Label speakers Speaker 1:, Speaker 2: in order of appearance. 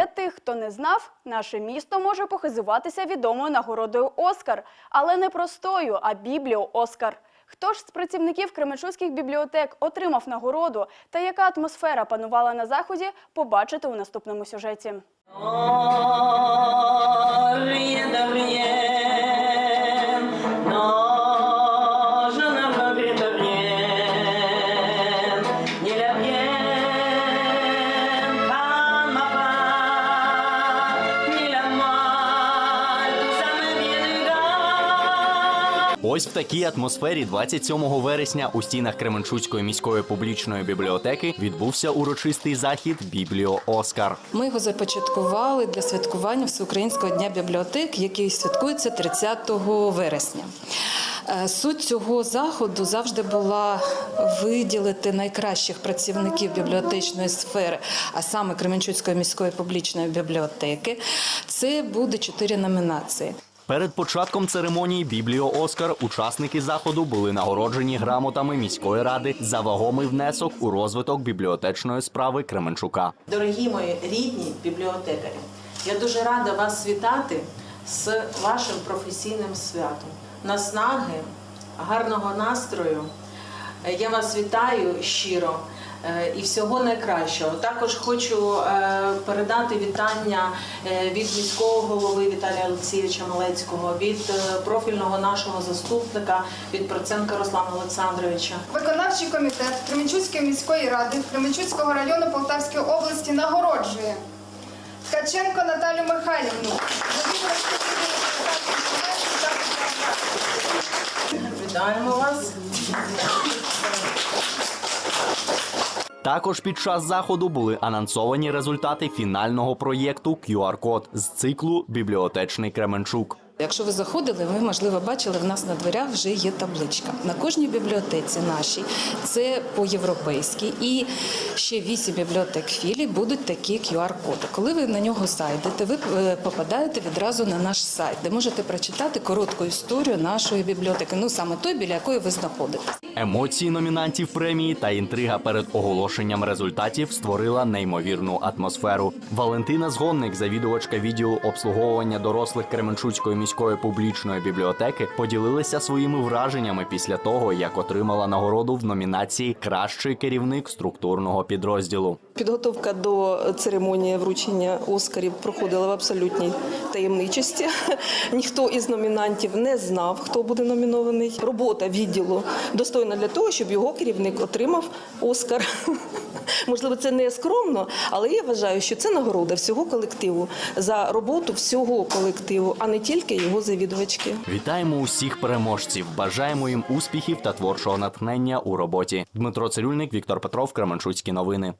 Speaker 1: Для тих, хто не знав, наше місто може похизуватися відомою нагородою Оскар, але не простою, а Бібліо Оскар. Хто ж з працівників Кременчуцьких бібліотек отримав нагороду та яка атмосфера панувала на заході, побачите у наступному сюжеті.
Speaker 2: Ось в такій атмосфері 27 вересня у стінах Кременчуцької міської публічної бібліотеки відбувся урочистий захід Бібліо Оскар.
Speaker 3: Ми його започаткували для святкування Всеукраїнського дня бібліотек, який святкується 30 вересня. Е, Суть цього заходу завжди була виділити найкращих працівників бібліотечної сфери, а саме Кременчуцької міської публічної бібліотеки. Це буде чотири номінації.
Speaker 2: Перед початком церемонії Бібліо Оскар учасники заходу були нагороджені грамотами міської ради за вагомий внесок у розвиток бібліотечної справи Кременчука.
Speaker 4: Дорогі мої рідні бібліотекарі, я дуже рада вас вітати з вашим професійним святом. Наснаги, гарного настрою. Я вас вітаю щиро і всього найкращого. Також хочу е, передати вітання е, від міського голови Віталія Олексійовича Малецького, від е, профільного нашого заступника, від Проценка Руслана Олександровича.
Speaker 5: Виконавчий комітет Кременчуцької міської ради Кременчуцького району Полтавської області нагороджує Ткаченко Наталю Михайлівну.
Speaker 4: Вітаємо
Speaker 2: Також під час заходу були анонсовані результати фінального проєкту QR-код з циклу Бібліотечний Кременчук.
Speaker 3: Якщо ви заходили, ви можливо бачили, в нас на дверях вже є табличка. На кожній бібліотеці нашій це по-європейськи. І ще вісім бібліотек філій будуть такі QR-коди. Коли ви на нього зайдете, ви е, попадаєте відразу на наш сайт, де можете прочитати коротку історію нашої бібліотеки. Ну саме той, біля якої ви знаходитесь.
Speaker 2: Емоції номінантів премії та інтрига перед оголошенням результатів створила неймовірну атмосферу. Валентина Згонник, завідувачка відділу обслуговування дорослих Кременчуцької міської публічної бібліотеки, поділилася своїми враженнями після того, як отримала нагороду в номінації Кращий керівник структурного підрозділу.
Speaker 6: Підготовка до церемонії вручення Оскарів проходила в абсолютній таємничості. Ніхто із номінантів не знав, хто буде номінований. Робота відділу достойна для того, щоб його керівник отримав Оскар. Можливо, це не скромно, але я вважаю, що це нагорода всього колективу за роботу всього колективу, а не тільки його завідувачки.
Speaker 2: Вітаємо усіх переможців! Бажаємо їм успіхів та творчого натхнення у роботі. Дмитро Цирюльник, Віктор Петров, Кременчуцькі новини.